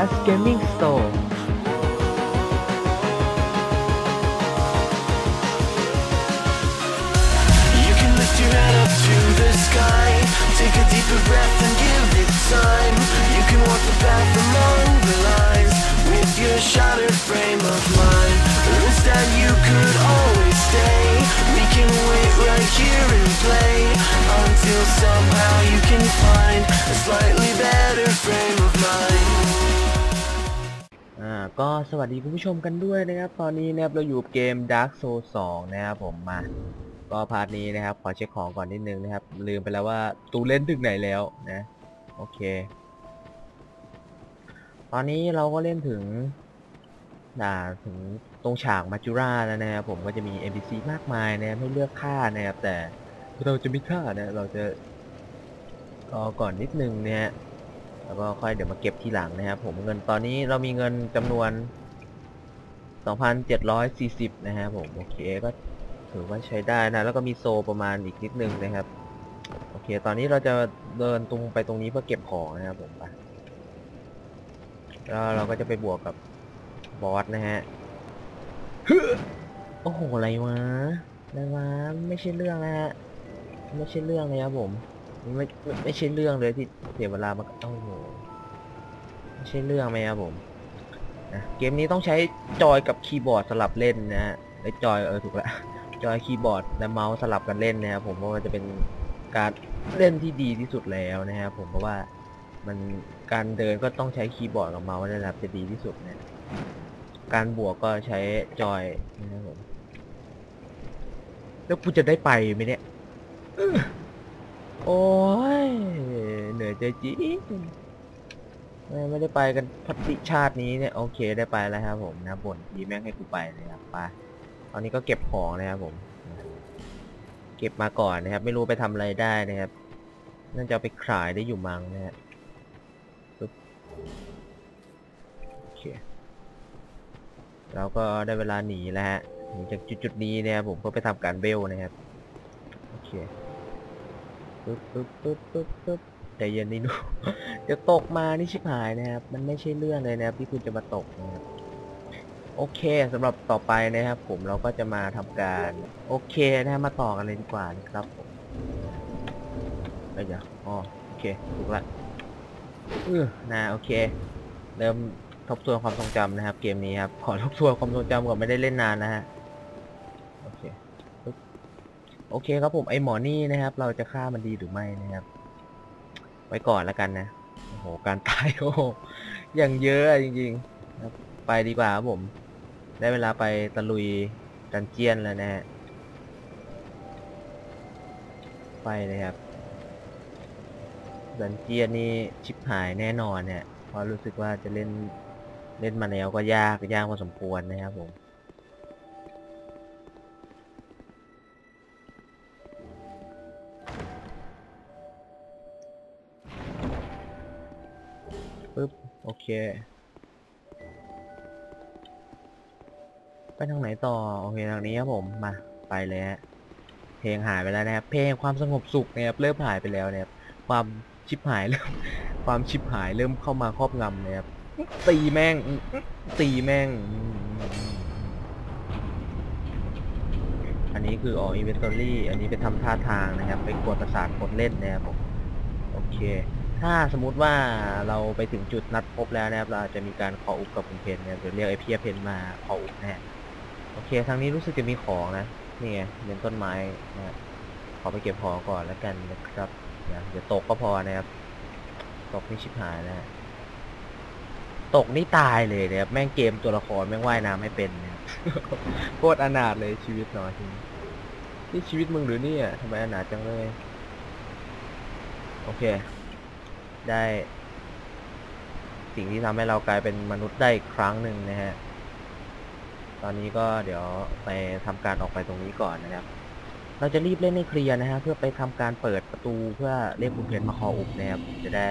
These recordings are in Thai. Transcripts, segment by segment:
Dash Gaming Store. ๆ You can lift your head up to the sky. Take a deeper breath and give it time. You can walk the path among the lines With your shattered frame of mind. Instead you could always stay. We can wait right here and play Until somehow you can find A slightly ก็สวัสดีคุณผู้ชมกันด้วยนะครับ ตอนนี้นะครับเราอยู่เกม Dark Souls 2 นะครับผมมา ก็พาร์ทนี้นะครับ ขอเช็คของก่อนนิดนึงนะครับ ลืมไปแล้วว่าตูเล่นถึงไหนแล้วนะ โอเค ตอนนี้เราก็เล่นถึงด่าถึงตรงฉากมาจูราแล้วนะครับผมก็จะมี NPC มากมายนะครับให้เลือกฆ่านะครับแต่เราจะไม่ฆ่านะ เราจะรอก่อนนิดนึงเนี่ย แล้วก็ค่อยเดี๋ยวมาเก็บทีหลังนะครับผมเงินตอนนี้เรามีเงินจำนวน 2,740 นะครับผมโอเคก็ถือว่าใช้ได้นะ แล้วก็มีโซประมาณอีกนิดนึงนะครับ โอเค ตอนนี้เราจะเดินตรงไปตรงนี้เพื่อเก็บของนะครับผมไปแล้วเราก็จะไปบวกกับบอสนะฮะโอ้โหอะไรวะอะไรวะไม่ใช่เรื่องนะฮะไม่ใช่เรื่องเลยครับผม ไม่ไม่ไม่ใช่เรื่องเลยที่เสียเวลามาโอ้โหไม่ใช่เรื่องไหมครับผมนะเกมนี้ต้องใช้จอยกับคีย์บอร์ดสลับเล่นนะฮะไอ้จอยเออถูกละจอยคีย์บอร์ดและเมาส์สลับกันเล่นนะครับผมเพราะว่าจะเป็นการเล่นที่ดีที่สุดแล้วนะครับผมเพราะว่ามันการเดินก็ต้องใช้คีย์บอร์ดกับเมาส์นะครับจะดีที่สุดนะการบวกก็ใช้จอยนะครับผมแล้วกูจะได้ไปไหมเนี่ย อ้ยเหนื่อยใจจริงไม่ได้ไปกันพัติชาตินี้เนี่ยโอเคได้ไปแล้วครับผมนะบ่นทีแม่งให้กูไปเลยครับไปตอนนี้ก็เก็บของนะครับผม เก็บมาก่อนนะครับ ไม่รู้ไปทำอะไรได้นะครับน่าจะไปขายได้อยู่มั้งนะฮะปึ๊บโอเคแล้วก็ได้เวลาหนีแล้วฮะหนีจากจุดๆนี้นะครับผมเพื่อไปทำการเบลนะครับโอเค ปึ๊บปึ๊บปึ๊บปึ๊บปึ๊บใจเย็นนี่หนูเดี๋ยวตกมานี่ชิบหายนะครับ มันไม่ใช่เรื่องเลยนะครับที่คุณจะมาตกนะครับโอเคสำหรับต่อไปนะครับ ผมเราก็จะมาทำการ โอเคนะมาต่อกันเลยดีกว่านะครับผมเอ้ยเดี๋ยวอ๋อโอเคถูกละเออนะโอเค เริ่มทบทวนความทรงจำนะครับ เกมนี้ครับขอทบทวนความทรงจำก่อนไม่ได้เล่นนานนะฮะ โอเคครับผมไอหมอนี่นะครับ เราจะฆ่ามันดีหรือไม่นะครับ ไว้ก่อนแล้วกันนะโอ้โหการตายโอ้โหอย่างเยอะอะจริงๆครับไปดีกว่าครับผม ได้เวลาไปตะลุยดันเจียนแล้วนะฮะไปเลยครับดันเจียนนี่ชิบหายแน่นอนเนี่ยเพราะรู้สึกว่าจะเล่นเล่นมาแล้วก็ยากยากพอสมควรนะครับผม โอเค ไปทางไหนต่อ โอเคทางนี้ครับผม มา ไปเลยฮะ เพลงหายไปแล้วนะครับ เพลงความสงบสุขนะครับเริ่มหายไปแล้วนะครับ ความชิบหายเริ่ม ความชิบหายเริ่มเข้ามาครอบงำนะครับ ตีแม่ง ตีแม่ง อันนี้คือออกอินเวนทอรี่ อันนี้ไปทำท่าทางนะครับ ไปกดประสาทกดเล่นนะครับผม โอเค ถ้าสมมติว่าเราไปถึงจุดนัดพบแล้วนะครับ เราจะมีการขออุบกับคุณเพนเนะครับเดี๋ยวเรียกไอเพียเพนมาขออุบนะฮะโอเค ทางนี้รู้สึกจะมีของนะ นี่ไงเป็นต้นไม้นะขอไปเก็บของก่อนแล้วกันนะครับอย่าอย่าตกก็พอนะครับ ตกนี่ชิบหายนะ ตกนี่ตายเลยนะครับ แม่งเกมตัวละครแม่งว่ายน้ำไม่เป็นนะโคตรอนาถเลยชีวิตหน่อยทีนี้นี่ชีวิตมึงหรือเนี่ยทำไมอนาถจังเลย โอเค ได้ สิ่งที่ทำให้เรากลายเป็นมนุษย์ได้อีกครั้งหนึ่งนะฮะ ตอนนี้ก็เดี๋ยวไปทำการออกไปตรงนี้ก่อนนะครับ เราจะรีบเล่นให้เคลียร์นะฮะเพื่อไปทำการเปิดประตูเพื่อเรียกคุณเพนมาคออุบนะครับ จะได้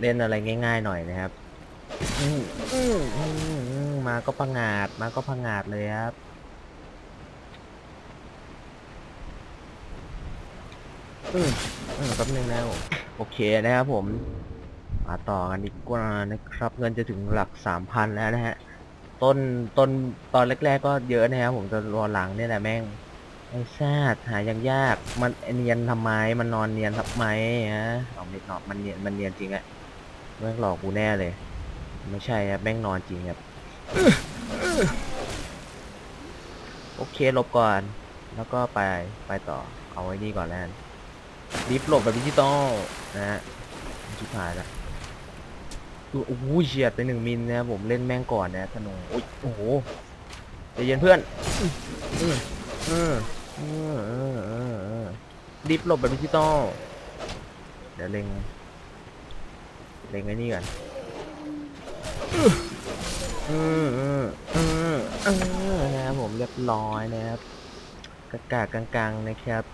เล่นอะไรง่าย ๆ หน่อยนะครับมาก็พังาดมาก็พังาดเลยครับอืมอืมแป๊บนึงนะผม โอเคนะครับผมมาต่อกันดีกว่านะครับ เงินจะถึงหลักสามพันแล้วนะฮะ ต้นต้นตอนแรก ๆ ก็เยอะนะครับผมจะรอหลังเนี่ยแหละแม่งไอ้ซาดหายังยาก มันเนียนทำไม มันนอนเนียนทำไมฮะเอาไม่นอนมันเนียนมันเนียนจริงอะแม่งหลอกกูแน่เลย ไม่ใช่ครับแม่งนอนจริงครับโอเคลบก่อน แล้วก็ไปไปต่อ เอาไว้นี่ก่อนแล้ว ลิฟต์หลบแบบดิจิตอลนะฮะชิบหายละดูโอ้โหเฉียดไปหนึ่งมิลนะครับผมเล่นแม่งก่อนนะธนูโอ้ยโอ้โหใจเย็นเพื่อนอืมอืมอืมอืมอืมอืมลิฟหลบแบบดิจิตอลเดี๋ยวเล็ง เล็งไอ้นี่ก่อนอืมอืมอืมอืมนะครับผมเรียบร้อยนะครับกากากกลางๆนะครับ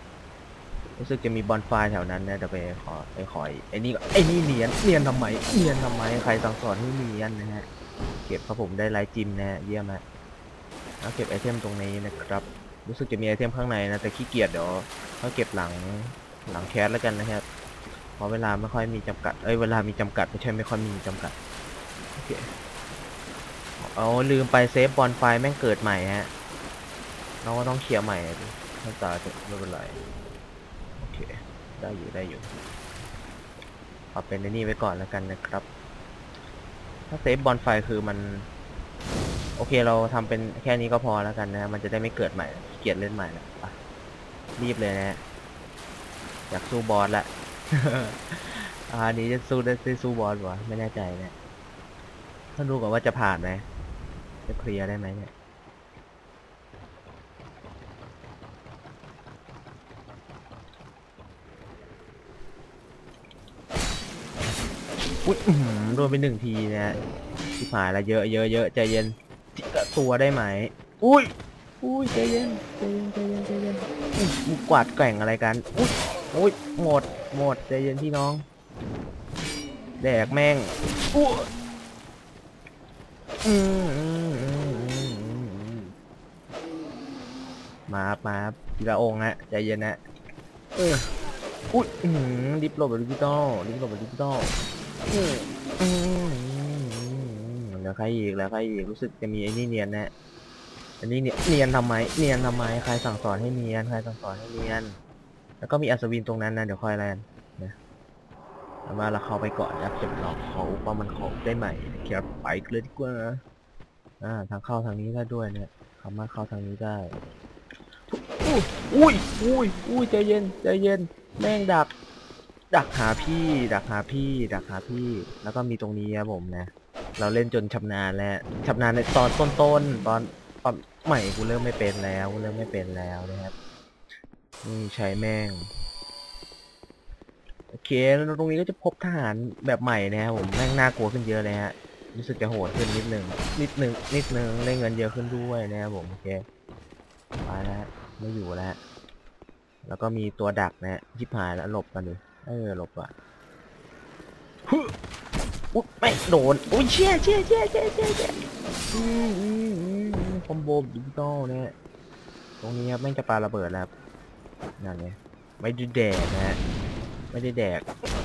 รู้สึกจะมีบอลไฟแถวนั้นนะเดี๋ยวไปขอไปขอไอ้นี่ก่อนไอ้นี่เนียนเนียนทำไมเนียนทำไมใครสั่งสอนให้เนียนนะฮะเก็บครับผมได้ไลท์จิมนะฮะเยี่ยมฮะแล้วเก็บไอเทมตรงนี้นะครับ รู้สึกจะมีไอเทมข้างในนะแต่ขี้เกียจเดี๋ยวก็เก็บหลังหลังแคสแล้วกันนะครับเพราะเวลาไม่ค่อยมีจำกัดเอ้ยเวลามีจำกัดไม่ใช่ไม่ค่อยมีจำกัดโอเคเอาลืมไปเซฟบอลไฟแม่งเกิดใหม่ฮะเราก็ต้องเคลียร์ใหม่ดิถ้าตายไม่เป็นไร ได้อยู่ได้อยู่เอาเป็นในนี่ไว้ก่อนแล้วกันนะครับ ถ้าเซฟบอลไฟคือมัน โอเคเราทำเป็นแค่นี้ก็พอแล้วกันนะ มันจะได้ไม่เกิดใหม่เกียจเล่นใหม่นะรีบเลยนะ อยากสู้บอสละอาอันนี้จะสู้ได้สู้บอสวะไม่แน่ใจนะถ้าดูก่อนว่าจะผ่านไหมจะเคลียร์ได้ไหมเนี่ย อุ้ยโดนไปหนึ่งทีนะฮะที่ผ่านละเยอะเยอะเยอะใจเย็นจิกะตัวได้ไหม อุ้ย อุ้ยใจเย็นใจเย็นใจเย็นใจเย็นอุ้ยกวาดแกว่งอะไรกัน อุ้ยอุ้ยหมดหมดใจเย็นพี่น้อง แดกแม่งอุ้ยอืมอืมอืมมาครับมาครับทีละองค์ฮะใจเย็นนะเอออุ้ยอืมดิฟโลแบบดิจิตอลดิฟโลแบบดิจิตอล อืมอืมอืมอืมแล้วใครอีกแล้วใครอีกรู้สึกจะมีไอ้นี่เนียนนะอันนี้เนี่ยเนียนทำไมเนียนทำไมใครสั่งสอนให้เนียนใครสั่งสอนให้เนียน แล้วก็มีอัศวินตรงนั้นนะเดี๋ยวคอยแลนนะแต่ว่าเราเข้าไปก่อนนะครับจะลองเขาว่ามันเขาได้ไหมนะครับไปเลยดีกว่าอ่าทางเข้าทางนี้ได้ด้วยเนี่ยสามารถเข้าทางนี้ได้อุ้ยอุ้ยอุ้ยอุ้ยใจเย็นใจเย็นแม่งดัก ดักหาพี่ ดักหาพี่ ดักหาพี่ แล้วก็มีตรงนี้ครับผมนะ เราเล่นจนชำนาญแล้วชำนาญในตอนต้นๆตอนตอนใหม่กูเริ่มไม่เป็นแล้วกูเริ่มไม่เป็นแล้วนะครับนี่ใช้แม่งโอเคแล้วตรงนี้ก็จะพบทหารแบบใหม่นะครับผมแม่งน่ากลัวขึ้นเยอะเลยฮะรู้สึกจะโหดขึ้นนิดนึงนิดนึงนิดนึงได้เงินเยอะขึ้นด้วยนะครับผมโอเคไปแล้วไม่อยู่แล้วแล้วก็มีตัวดักนะฮะชิบหายแล้วหลบกันดิ เออหลบอะฮึอุ๊ยไม่โดนโอ้ยเชี่ยเชี่ยเชี่ยเชี่ยเชี่ยเชี่ยอืมอืมอืมอืมคอมโบดิจิตอลเนี่ยตรงนี้ครับแม่งจะปาระเบิดแล้วครับนั่นไงไม่ได้แดกนะฮะไม่ได้แดก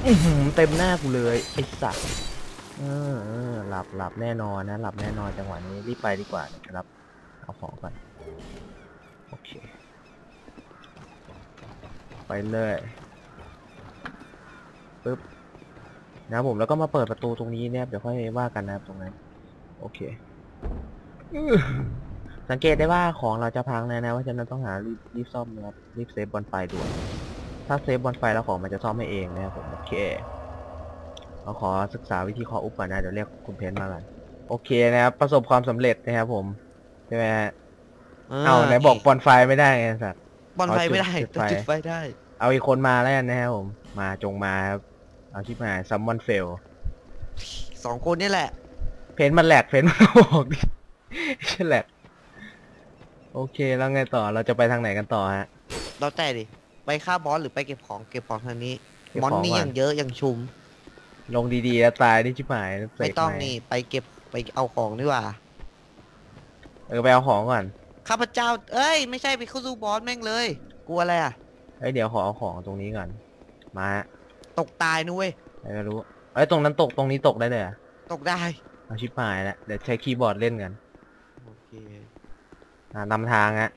อื้อหือเต็มหน้ากูเลยไอ้สัตว์เออเออหลับหลับแน่นอนนะหลับแน่นอนจังหวะนี้รีบไปดีกว่านะครับ เอาของก่อนโอเค ไปเลย ปึ๊บนะครับผมแล้วก็มาเปิดประตูตรงนี้เนี่ยเดี๋ยวค่อยว่ากันนะครับตรงนั้น โอเคอื้อสังเกตได้ว่าของเราจะพังนะนะว่าฉะนั้นต้องหารีบรีบซ่อมนะครับรีบเซฟบอลไฟด่วนถ้าเซฟบอลไฟแล้วของมันจะซ่อมให้เองนะครับผมโอเคเราขอศึกษาวิธีเคออุปก่อนนะเดี๋ยวเรียกคุณเพนมากันโอเคนะครับประสบความสำเร็จนะครับผมใช่ไหมฮะเอาไหนบอกบอลไฟไม่ได้ไงสัตว์บอลไฟไม่ได้จุดแต่ไฟจุดไฟได้ เอาอีกคนมาแล้วกันนะครับผม มาจงมาครับเอาชิบหายซัมมอนเฟลสองคนนี่แหละ เพนมันแหลกเพนมันบอกดิใช่แหลกโอเคแล้วไงต่อเราจะไปทางไหนกันต่อฮะ เราแต่ดิ ไปฆ่าบอสหรือไปเก็บของเก็บของทางนี้ เก็บมอนของนี่ก่อนอย่างเยอะอย่างชุม ลงดีๆแล้วตายนี่ชิบหายเสกไม่ต้องหนี่ไปเก็บไปเอาของดีกว่า เออไปเอาของก่อน ข้าพเจ้า เอ้ย ไม่ใช่ไปเข้าสู้บอสแม่งเลย กลัวอะไรอะ เอ้ยเดี๋ยวขอเอาของตรงนี้ก่อนมาฮะตกตายนุ้ยใครก็รู้เอ้ยตรงนั้นตกตรงนี้ตกได้เลยเหรอะตกได้เอาชิบหายแล้วเดี๋ยวใช้คีย์บอร์ดเล่นกันโอเคอ่านำทางฮะ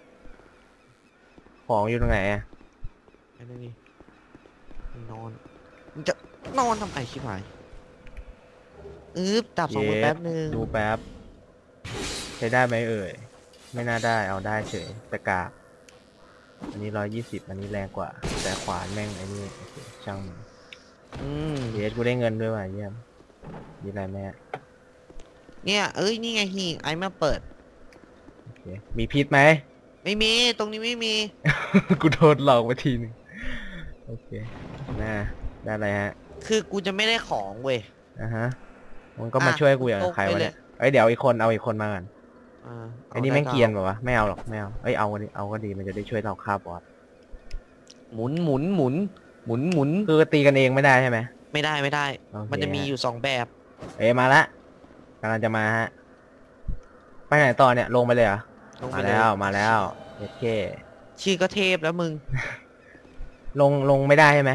ของอยู่ตรงไหนอะไอ้นี่นี่นอนมึงจะนอนทำไมชิบหายอึ๊บดับสองมือแป๊บนึงดูแป๊บใช้ได้ไหมเอ่ยไม่น่าได้เอาได้เฉยแต่กาก อันนี้ร้อยยี่สิบอันนี้แรงกว่า แต่ขวานแม่งไอ้นี่โอเคช่างมันอืมเยสกูได้เงินด้วยว่ะเยี่ยมยี่ไรแม่เนี่ยเอ้ยนี่ไงฮีไอ้มาเปิด โอเคมีพิษไหม ไม่มีตรงนี้ไม่มี กูโดนหลอกมาทีหนึงโอเคน่าได้อะไรฮะคือกูจะไม่ได้ของเว้ย อะฮะมันก็มาอะช่วยกูอย่างตรงใครไปวะเลเนี่ยยเอ้ยเดี๋ยวอีกคนเอาอีกคนมาก่อน อ่าไอ้นี่แม่งเกรียนแบบวะไม่เอาหรอกไม่เอาเอ้ยเอาก็ดีเอาก็ดีมันจะได้ช่วยเราฆ่าบอสหมุนหมุนหมุนหมุนหมุนคือตีกันเองไม่ได้ใช่ไหมไม่ได้ไม่ได้ โอเคมันจะมีอยู่สองแบบเอ้ยมาละกำลังจะมาฮะไปไหนต่อเนี่ยลงไปเลยเหรอลงไปมาเลยแล้วมาแล้วโอเค ชื่อก็เทพแล้วมึง ลงลงไม่ได้ใช่ไหม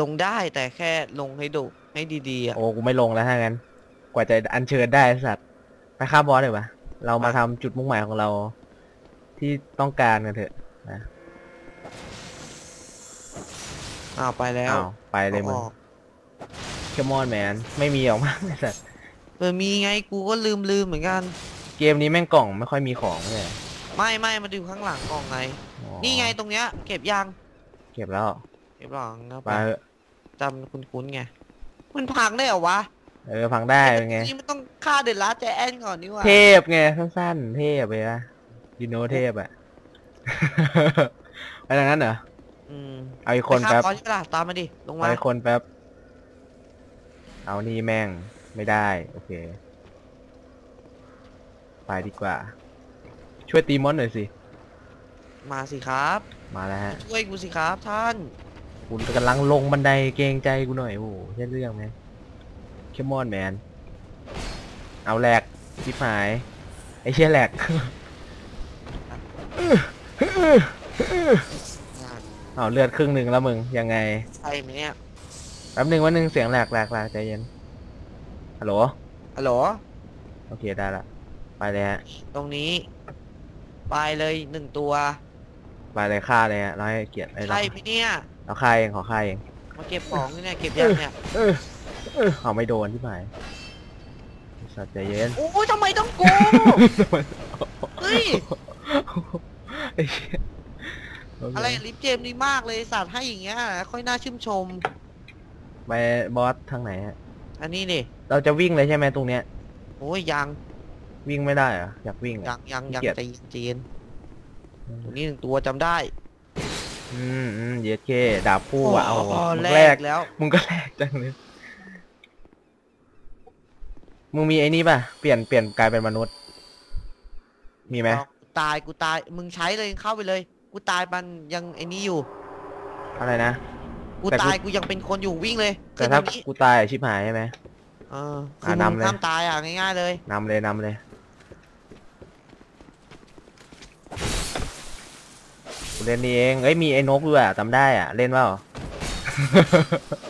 ลงได้แต่แค่ลงให้ดูให้ดีๆอะโอ้กูไม่ลงแล้วถ้างั้น กว่าจะอัญเชิญได้ไอ้สัตว์ไปฆ่าบอสเลยปะ เรามามาทำจุดมุ่งหมายของเรา ที่ต้องการกันเถอะนะอ้าวไปแล้วอ้าวไปเลยมึงอาออกเคมอนแมนไม่มีออกมาไอ้สัตว์เออมีไงกูก็ลืมลืมเหมือนกัน เกมนี้แม่งกล่องไม่ค่อยมีของเลยไม่ไม่มาดูข้างหลังกล่องไงอ๋อนี่ไงตรงเนี้ย เก็บยังเก็บแล้วเก็บหลังนะไปเถอะจำคุ้นๆไงมันพังได้เหรอวะ เออพังได้เป็นไง นี่มันต้องฆ่าเดลัสแจแอนก่อนนี่หว่าเทพไงสั้นๆเทพเลยนะยูโนเทพอะ ไปทางนั้นเหรอ อืมเอาอีกคนแป๊บ ไปฆ่าบอสใช่ปะล่ะตามมาดิ ลงเอามาอีกคนแป๊บ เอานี่แม่งไม่ได้ โอเค ไปดีกว่า ช่วยตีมอนหน่อยสิ มาสิครับ มาแล้วฮะ ช่วยกูสิครับท่าน คุณกำลังลงบันไดเกรงใจกูหน่อยโอ้โหใช่เรื่องไหม เคมอนแมน เอาแหลกชิบหาย ไอ้เชี่ยแหลกเอาเลือดครึ่งหนึ่งแล้วมึง ยังไง ใช่ไหมเนี่ยแป๊บหนึ่งวันหนึ่งเสียงแหลกแหลกแหลกใจเย็น ฮัลโหล ฮัลโหล โอเคได้ละ ไปเลยฮะ ตรงนี้ ไปเลยหนึ่งตัว ไปเลยฆ่าเลยฮะเราให้เกียรติไอ้เราใช่ไหมเนี่ย เราฆ่าเองขอฆ่าเอง มาเก็บของนี่เนี่ยเก็บยังเนี่ย เออเออเอาไม่โดนที่ไหนสัตว์ใจเย็นโอ้ยทำไมต้องกูเฮ้ยไอ้เหี้ยโเคอะไรลิฟต์เจมส์ดีมากเลยสัตว์ให้อย่างเงี้ยค่อยน่าชื่นชมไปบอสทางไหนฮะอันนี้นี่เราจะวิ่งเลยใช่ไหมตรงเนี้ยโอ้ยยังวิ่งไม่ได้เหรออยากวิ่งยัอะงยังยังเกลียดใจเย็นๆตัวนี้หนึ่งตัวจำได้อืมอืมเย็ดเคดาบคู่อะเอาโอ้มึงแรแรกกแล้วมึงก็แรกจังเลย มึงมีไอ้นี่ป่ะ เปลี่ยนเปลี่ยนกลายเป็นมนุษย์ มีไหมเอากูตายกูตายมึงใช้เลยเข้าไปเลย กูตายมันยังไอ้นี้อยู่ อะไรนะ กูแต่กู ตายกูยังเป็นคนอยู่วิ่งเลยแต่ขึ้นถ้าตรงนี้กูตายอะชิบหายใช่ไหม เออคืออะมึงนำเลย ห้ามตายอะง่ายๆเลยนำเลยนำเลย กูเล่นนี่เอง เอ้ยมีไอ้นกด้วยอะจำได้อะ เล่นเปล่าเ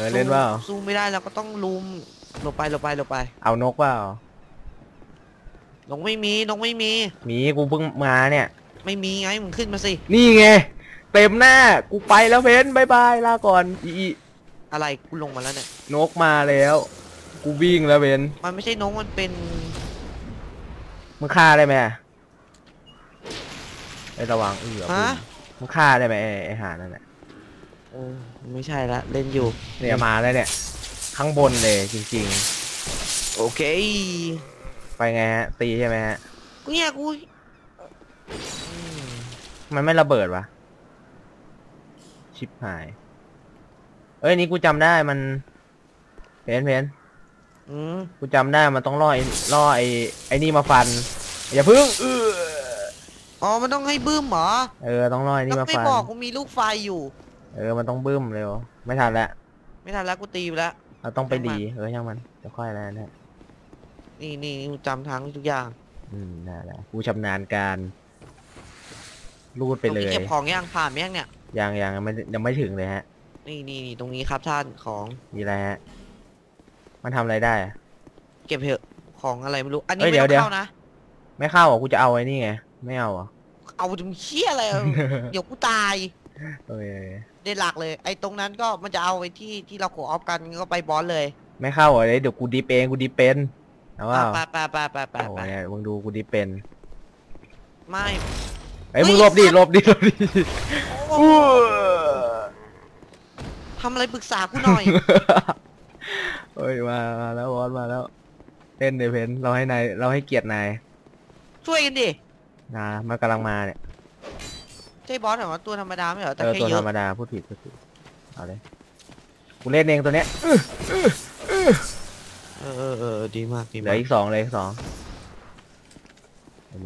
ออเล่นเปล่าสู้สู้ไม่ได้เราก็ต้องลุมหลบไปหลบไปหลบไปเอานกเปล่านกไม่มีนกไม่มีมีกูเพิ่งมาเนี่ย ไม่มีไงมึงขึ้นมาสิ นี่ไงเต็มหน้ากูไปแล้วเพนบายบายลาก่อนอีอีอะไรกูลงมาแล้วเนี่ยนกมาแล้ว กูวิ่งแล้วเพนมันไม่ใช่นกมันเป็นมึงฆ่าได้ไหมอะไอ้ระวังเอือฮะมึงฆ่าได้ไหมไอ้ไอ้หานั่นแหละ เออไม่ใช่ละเล่นอยู่ เนี่ยมาแล้วเนี่ย ข้างบนเลยจริง โอเคๆ ไปไงฮะ ตีใช่ไหมฮะ กูเนี่ยกูอืมมันไม่ระเบิดวะ ชิบหาย เอ้ยนี่กูจำได้มัน เพนเพนอืมกูจำได้มันต้องล่อไอ้ล่อไอ้ไอ้นี่มาฟัน อย่าพึ่งเอออ๋อมันต้องให้บึ้มเหรอเออต้องล่อไอ้แล้วนี่มาไม่ฟัน บอกกูมีลูกไฟอยู่ เออมันต้องบึ้มเร็ว ไม่ทันแล้วไม่ทันแล้วกูตีไปแล้ว เราต้องไปช่างมันดี เออช่างมันจะค่อยแล้วนะนี่นี่กูจำทางทุกอย่าง อืมได้แล้วกูชำนาญการรูดไปเลตรงนี้ยเก็บของย่างผ่านไหมยังเนี่ยยังยังยังไม่ยังไม่ถึงเลยฮะ นี่นี่นี่ตรงนี้ครับท่านของมีอะไรฮะ มันทำอะไรได้อะ เก็บเถอะของอะไรไม่รู้อันนี้เอ้ยไม่เดี๋ยวต้องเดี๋ยวเข้านะไม่เข้าเหรอะกูจะเอาไอ้นี่ไง ไม่เอาเหรอะเอาจะมีเชี่ยอะไรอะเดี๋ยวกูตาย เอ้ย เด่นหลักเลย ไอ้ตรงนั้นก็มันจะเอาไปที่ที่เราโคออฟกันก็ไปบอสเลยไม่เข้าเหรอเดี๋ยวกูดิปเองกูดิปเป็นเอาว่าไปไปไปไปไปโอ้ไปยเนี่ยมึงดูกูดิปเป็นไม่เอ้ยมึงหลบดิหลบดิหลบดิโอ้ทำอะไรปรึกษากูหน่อย เฮ้ยมามาแล้วบอสมาแล้วเล่นเดเพนเราให้นายเราให้เกียรตินายช่วยกันดินะมันกำลังมาเนี่ยใช่บอสเหรอตัวธรรมดาไม่เหรอแต่เออแค่ตัวเยธรอะรมดาพูดผิดพูดผิดเอาเลยกูเล่นเองตัวเนี้ยเออเออเออดีมากดีเหลืมาอกอีกสองเลยอีกสอง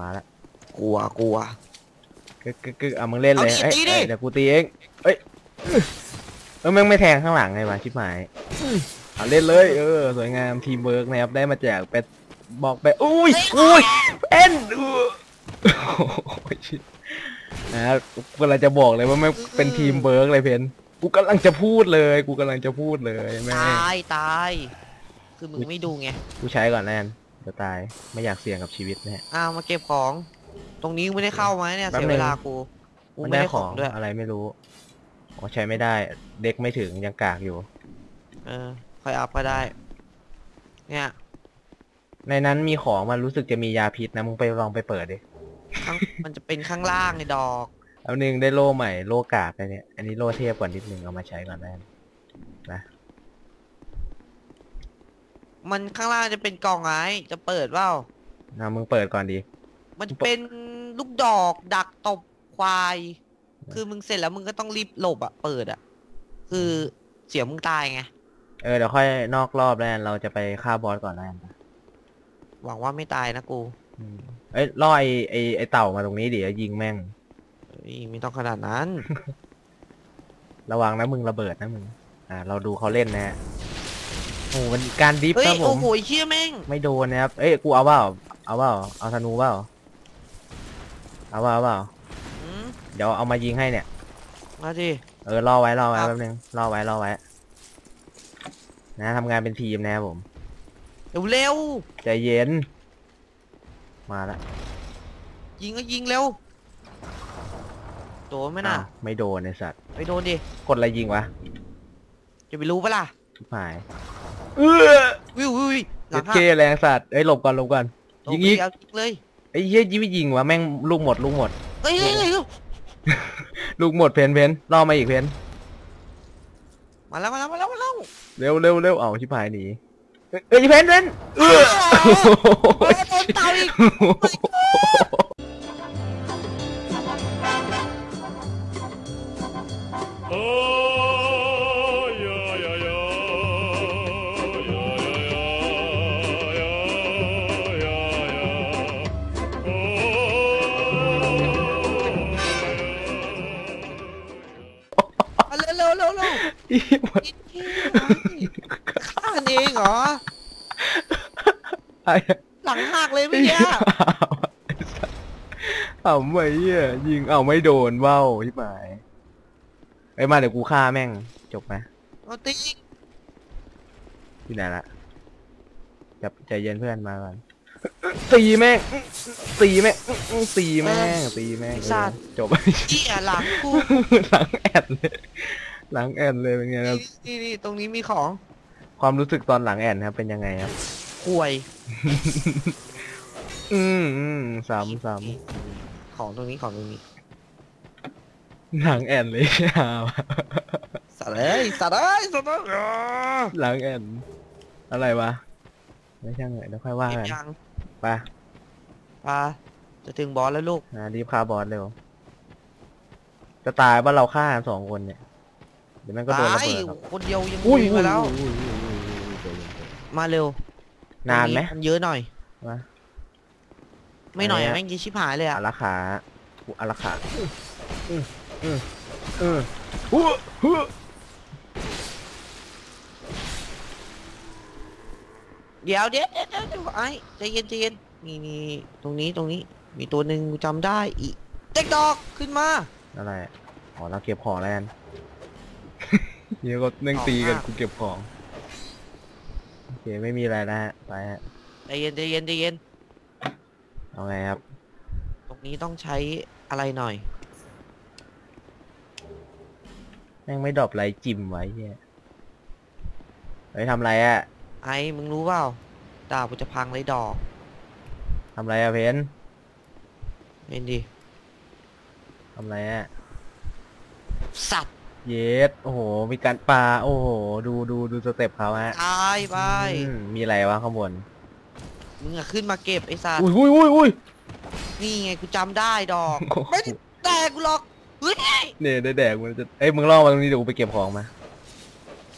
มาแล้วกลัวกลัว กึกกึกกึกเอามึงเล่นเลยเอาดิเอ้ยตีดิ เอ้ยเดี๋ยวกูตีเองเอ้ยเออมึงไม่แทงข้างหลังไงวะชิบหายเอาเล่นเลยเออสวยงามทีมเวิร์กนะครับได้มาแจกเป็ดบอกไปอุ้ยอุ้ยเอ็นอู้โอ้ยชิ นะครับกูกำลังจะบอกเลยว่าไม่งเป็นทีมเวิร์กเลยเพนกูกำลังจะพูดเลย กูกำลังจะพูดเลยแม่งตายตาย คือมึงไม่ดูไง กูใช้ก่อนแน่นจะตายไม่อยากเสี่ยงกับชีวิตนะฮะอ้าวมาเก็บของ ตรงนี้ไม่ได้เข้าไหมเนี่ยแป๊บเสียนึงเวลากูกูมันไม่ได้ได้ขขอองงด้วยอะไรไม่รู้อ๋อใช้ไม่ได้ เด็กไม่ถึงยังกากอยู่ เออค่อยอัพก็ได้ เนี่ยในนั้นมีของมันรู้สึกจะมียาพิษนะมึงไปลองไปเปิดดิ ข้างมันจะเป็นข้างล่างในดอก เอาหนึ่งได้โล่ใหม่โล่กากไปเนี่ย อันนี้โล่เทพกว่านิดนึงเอามาใช้ก่อนแน่นนะ มันข้างล่างจะเป็นกล่องไงจะเปิดเปล่าเอามึงเปิดก่อนดี มันจะเป็นลูกดอก ดักตบควาย คือมึงเสร็จแล้วมึงก็ต้องรีบหลบอะเปิดอะคือเสียมึงตายไง เออเดี๋ยวค่อยนอกรอบแล้วกันเราจะไปฆ่าบอสก่อนแล้วกันหวังว่าไม่ตายนะกู อืม เอ้ยล่อไอไอไอเต่ามาตรงนี้เดี๋ยวยิงแม่ง เฮ้ยไม่ต้องขนาดนั้น ระวังนะมึงระเบิดนะมึง อ่า เราดูเขาเล่นนะฮะโอ้โหมันการดิฟเฮ้ยครับผโอ้ม โหเชี่ยแม่งไม่โดนนะครับ เอ้ย กูเอาเปล่า เอาเปล่า เอาธนูเปล่า เอาเปล่าเอาเปล่า อืมเดี๋ยวเอามายิงให้เนี่ย มาดิ เออ รอไว้ รอไว้ครับ แป๊บนึง รอไว้ รอไว้ นะทำงานเป็นทีมนะครับผม เร็วเร็วใจเย็น มาละๆยิงก็ยิงเร็วโดนไหมน่ะอ้าวไม่โดนไอสัตว์ ไปโดนดิกดอะไรยิงวะจะไปรู้ปะล่ะชิบหายเออวิววิววิวหลัเจ็งดหัเคแรงสัตว์เอ้ยหลบก่อนหลบก่อนกยิงอีกเอายิงเลยไอ้เหี้ยยิงไม่ยิงวะแม่งลูกหมดลูกหมด เฮ้ยเฮ้ยเฮ้ยเฮ้ยลูกหมดเพนเพนรอมาอีกเพนมาแล้วมาแล้วมาแล้วมาแล้วเร็วเร็วเร็วเอาชิบหายหนี เอ้ยเอ้ยเพนเพนเออโอ้ยโดนเตาอีกมา ไอ้หลังหักเลยเมื่อกี้เอาไม่เหี้ยยิงเอาไม่โดนเว้าชิบหายไอ้ยมาเดี๋ยวกูฆ่าแม่งจบไหมเอาตีที่ไหนละจับใจเย็นเพื่อนมาก่อนตีแม่งตีแม่งตีแม่งตีแม่งเออจบเจี้ยหลังกูหลังแอนเลยหลังแอนเลยเป็นไงครับนี่นี่ตรงนี้มีของ ความรู้สึกตอนหลังแอนครับเป็นยังไงครับ ห่วย อืมอืมสามสามของตรงนี้ของตรงนี้หลังแอนเลยอะสัตว์เอ้ยสัตว์เอ้ยสัตว์เอ้ยหลังแอนอะไรวะไม่ช่างเลยเดี๋ยวค่อยว่าเก็บกันยังไปปลาจะถึงบอสแล้วลูกนะรีบฆ่าบอสเร็วจะตายว่าเราฆ่ากันสองคนเนี่ยเดี๋ยวแม่งก็โดนระตายเบิดครับคนเดียวยังอุ้ยวิ่งอุ้มายแล้วอุ้ยอุ้ยอุ้ยอุ้ยใจเย็นใจเย็นมาเร็ว นานไหมตรงมันเยอะหน่อยมาไม่หน่อยไหนอะอะแม่งยิงชิบหายเลยอาอะราขากูอาราขาอืมอืมอืมอู้หู้เดี๋ยวเดี๋ยวเดี๋ยวเดี๋ยวเดี๋ยวไอ้ใจเย็นใจเย็นนี่นี่ตรงนี้ตรงนี้ มีตัวหนึ่งกูจำได้อีเด็กดอกขึ้นมาอะไรอ๋อเราเก็บของแล้วกันเดี๋ยวก็นั่งตีกันออกมากูเก็บของโอ เคไม่มีอะไรนะฮะ ไปฮะ ใจเย็นใจเย็นใจเย็น เอาไงครับ ตรงนี้ต้องใช้อะไรหน่อย แม่งไม่ดรอปไรจิมไว้เฮียเฮ้ยทำไรอะไอ้มึงรู้เปล่าดาบกูจะพังเลยดอกทำไรอะเพนเห็นดิทำไรอะสัตว์ เยสโอ้โห มีการปาโอ้โห ดูดูดูสเต็ปเขาฮะตายไปอืมมีอะไรวะข้างบนมึงอะขึ้นมาเก็บไอ้สัตว์อุ้ยอุ้ยอุ้ยอุ้ยนี่ไงกูจำได้ดอกโอ้โหไม่ได้แต่กูหรอกเฮ้ยเนี่ยได้แดกมันจะเอ้ยมึงล่อมาตรงนี้เดี๋ยวกูไปเก็บของมา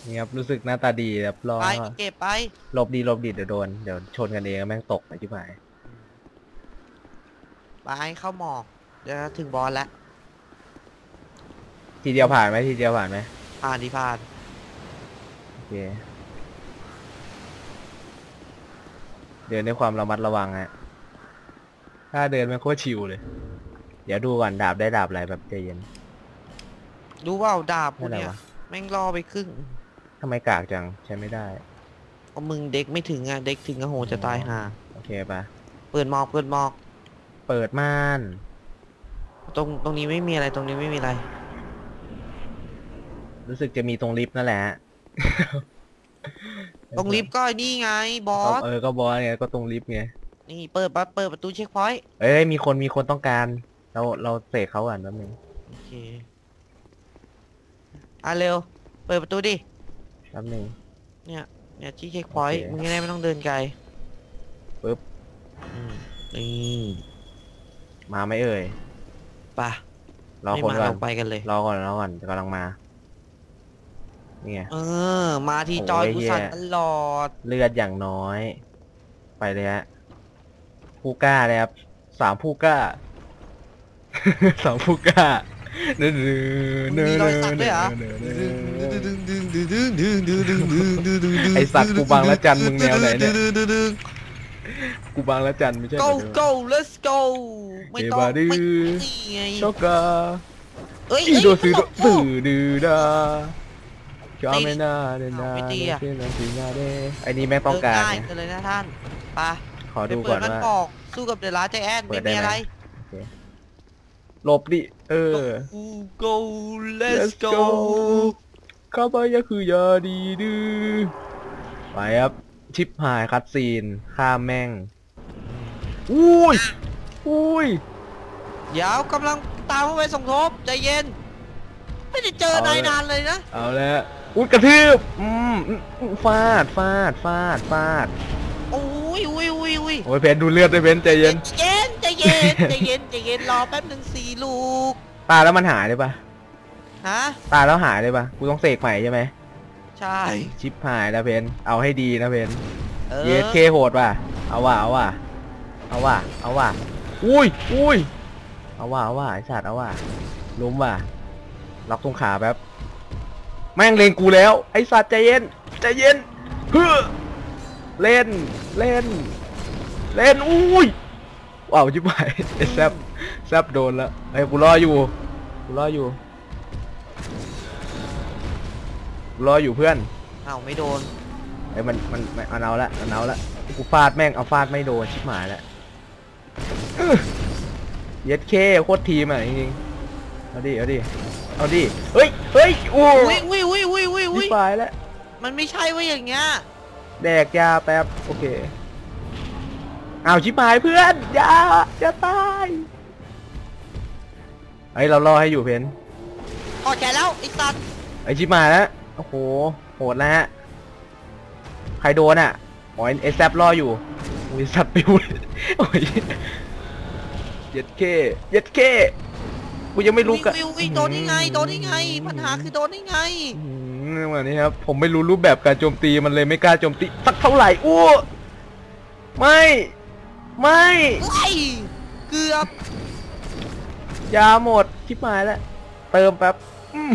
นี่ครับรู้สึกหน้าตาดีครับล่อไปเก็บไปหลบดีหลบดีเดี๋ยวโดนเดี๋ยวชนกันเองแม่งตกไปที่ไหนไปเข้าหมอกเดี๋ยวถึงบอลแล้ว ทีเดียวผ่านไหมทีเดียวผ่านไหมผ่านดีผ่านโอเคเดินด้วยความระมัดระวังฮะถ้าเดินมันโคตรชิวเลย เดี๋ยวดูก่อนดาบได้ดาบอะไรแบบใจเย็นรู้ว่าดาบกูนั่นแหละเนี่ยวะแม่งรอไปครึ่งทำไมกากจังใช้ไม่ได้ก็มึงเด็กไม่ถึงอะเด็กถึงก็โหจะตายห่าโอเคปะเปิดหมอกเปิดหมอก เปิดม่าน ตรงตรงนี้ไม่มีอะไรตรงนี้ไม่มีอะไร รู้สึกจะมีตรงลิฟต์นั่นแหละฮะตรงลิฟต์ก็นี่ไงบอส เออก็บอสไงก็ตรงลิฟต์ไง นี่เปิดปะเปิดประตูเช็คพอยต์ เอ้ยมีคนมีคนต้องการ เราเราเสกเขาก่อนแป๊บนึงโอเค อะเร็ว เปิดประตูดิแป๊บนึง เนี่ย เนี่ยที่เช็คพอยต์โอเคมึงจะได้ไม่ต้องเดินไกลปึ๊บอืมนี่มาไหมเอ่ยไปะรอไม่คนมาก่อเรานไปกันเลย รอก่อนรอก่อนกำลังมา นี่ไงเออ มาที่จอยโอ้ยกูสั่นเหี้ย ตลอด เลือดอย่างน้อย ไปเลยฮะผู้กล้าเลยครับสามผู้กล้า สามผู้กล้าเนื้อเนื้อเนื้อมีรอยสักด้วยเหรอไอสัตว์กูบางละจันมึงแนวไหนเนี่ยกูบางละจันไม่ใช่เหร go อ go let's go ไม่ต้องเอวาดื้อไม่นี่ไงโชกาเอ้ยอีเอ้ยโดซื้อมันหลบตื่กูอดื้อดา จอไม่น่าเดนนาไม่ดีอะเช่นนั้นสินาเดไอ้นี่แม่งต้องการเง่ายไงกันเลยนะท่านไปขอไปดูเปิก่อดนมันว่าบอกสู้กับเดลาใจแอนเปิไม่ดได้มีไหมอะไรหลบดิเออ go go let's go ข้าพเจ้าคือยาดีดื้อไปครับชิปหายคัดซีนข้ามแม่งอุ้ยอุ้ยเดี๋ยวกำลังตามเข้าไปสมทบใจเย็น ไม่ได้เจอเอานายเลยนานเลยนะ เอาแล้ว อุ้ยกระทืบอืมอืมอืมฟาดฟาดฟาดฟาดโอ้ยอุ้ยอุ้ยอุ้ยโอ้ยเพนดูเลือดด้วยเพนใจเย็นใจเย็นใจเย็นใจเย็นใจเย็นรอแป๊บหนึ่งสี่ลูกตายแล้วมันหายเลยปะฮะตายแล้วหายเลยปะกูต้องเสกใหม่ใช่ไหมใช่ชิปหายแล้วเพนเอาให้ดีนะเพนเออเยสเคโหดว่ะเอาว่ะเอาว่ะเอาว่ะเอาว่ะอุ้ยอุ้ยเอาว่ะเอาว่ะไอสัตว์เอาว่ะล้มว่ะล็อกตรงขาแป๊บ แม่งเลงกูแล้ว ไอสัตว์ใจเย็นใจเย็นเฮ้อเล่นเล่น เล่นอุ้ยว้าวจิบหายไอแซบแซบโดนแล้วไอ้ยกูรออยู่กูรออยู่กูรออยู่เพื่อนเอ้าไม่โดนไอ้ยมันมันมันเอาละมันเอาละกูฟาดแม่งเอาฟาดไม่โดนชิบหายแล้วอื้อเย็ดเคโคตรทีมอะจริงๆเอาดิเอาดิ เอาดิ เฮ้ย เฮ้ย โอ้อุ้ยอุ้ยอุ้ยอุ้ยอุ้ยชิอุ้บยหายแล้ว มันไม่ใช่ว่าอย่างเงี้ย แดกยาแป๊บ โอเค อ้าวชิบหายเพื่อนอยาจะตายไอ้ยเรารอให้อยู่เพนถอดแขนแล้วไอ้สัตว์ไอ้ชิบหายแล้ว โอ้โห โหดแล้วฮะ ใครโดนอะอ๋อไอ้แซบรออยู่อุ้ยสัตว์ปิวเลยโอ้ยเย็ดเคเย็ดเค กูยังไม่รู้กันวิววิวโดนได้ไงโดนได้ไง ปัญหาคือโดนได้ไงอืมวันนี้ครับผมไม่รู้รูปแบบการโจมตีมันเลยไม่กล้าโจมตีสักเท่าไหร่อู้ไม่ ไม่ไอ้ยเกือบยาหมดชิบหายแล้วเติมแป๊บอืม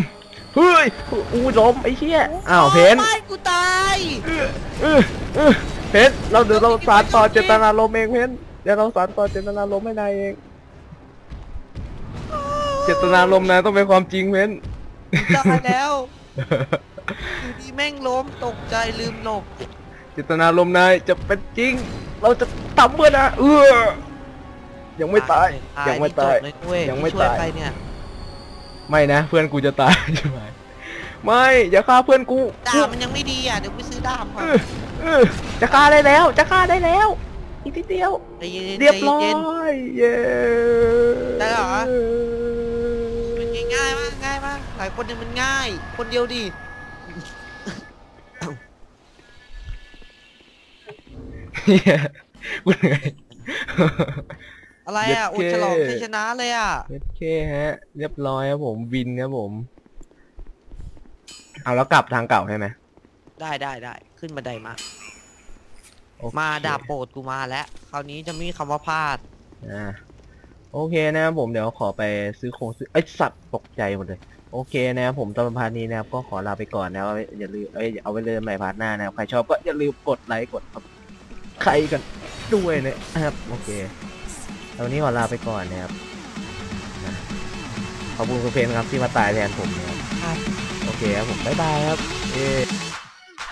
เฮ้ยอู้ล้มไอ้เชี่ยอ้าวเพนไม่กูตายเออเออเพนเราเดี๋ยวเราสารต่อเจตนารมณ์เองเพนเดี๋ยวเราสารต่อเจตนารมณ์ให้นายเอง เจตนารมณ์นายต้องเป็นความจริงเพนตายแล้วอยู่ดีแม่งล้มตกใจลืมหลบเจตนาลมณ์นายจะเป็นจริง เราจะทำเพื่อนะเออยังไม่ตาย ยังไม่ตาย นี่จบเลยเว้ยยังไม่ช่วยตายใครเนี่ย ไม่นะ เพื่อนกูจะตายใช่ไหมไม่อย่าฆ่าเพื่อนกูดาบมันยังไม่ดีอะ เดี๋ยวไปซื้อดาบก่อนเออเออจะฆ่าได้แล้ว จะฆ่าได้แล้ว อีกทีเดียว ใจเย็นๆเรียบร้อใจเนย เย้ได้เหรอ มันง่ายๆมากง่ายมากหลายคนเนี่ยมันง่าย คนเดียวดิเหี้ยกูเหนื่อยอะไรอะเย็อุดดเข้ฉลองชัยชนะเลยอะ โอเคฮะ เรียบร้อยครับผมวินครับผม เอาแล้วกลับทางเก่าใช่ไหมได้ได้ได้ขึ้นบันไดมา โอเคมาดาบโปรดกูมาแล้ว คราวนี้จะไม่มีคำว่าพลาด อ่าโอเคนะครับผมเดี๋ยวขอไปซื้อโครงซื้อไอยสัตว์ตกใจหมดเลย โอเคนะครับผมตอนพาร์ทนี้นะครับก็ขอลาไปก่อนนะครับอย่าลืมเอ้ยเอาไว้เลยใหม่พาร์ทหน้านะครับใครชอบก็อย่าลืมกดไลค์กดใครกันด้วยนะครับโอเคแล้ววันนี้ขอลาไปก่อนนะครับขอบคุณคุณเพนครับที่มาตายแทนผมนะครับโอเคครับผมบ๊ายบายครับเอ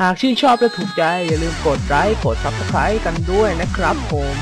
หากชื่นชอบและถูกใจอย่าลืมกดไลค์กดซับสไครต์กันด้วยนะครับผม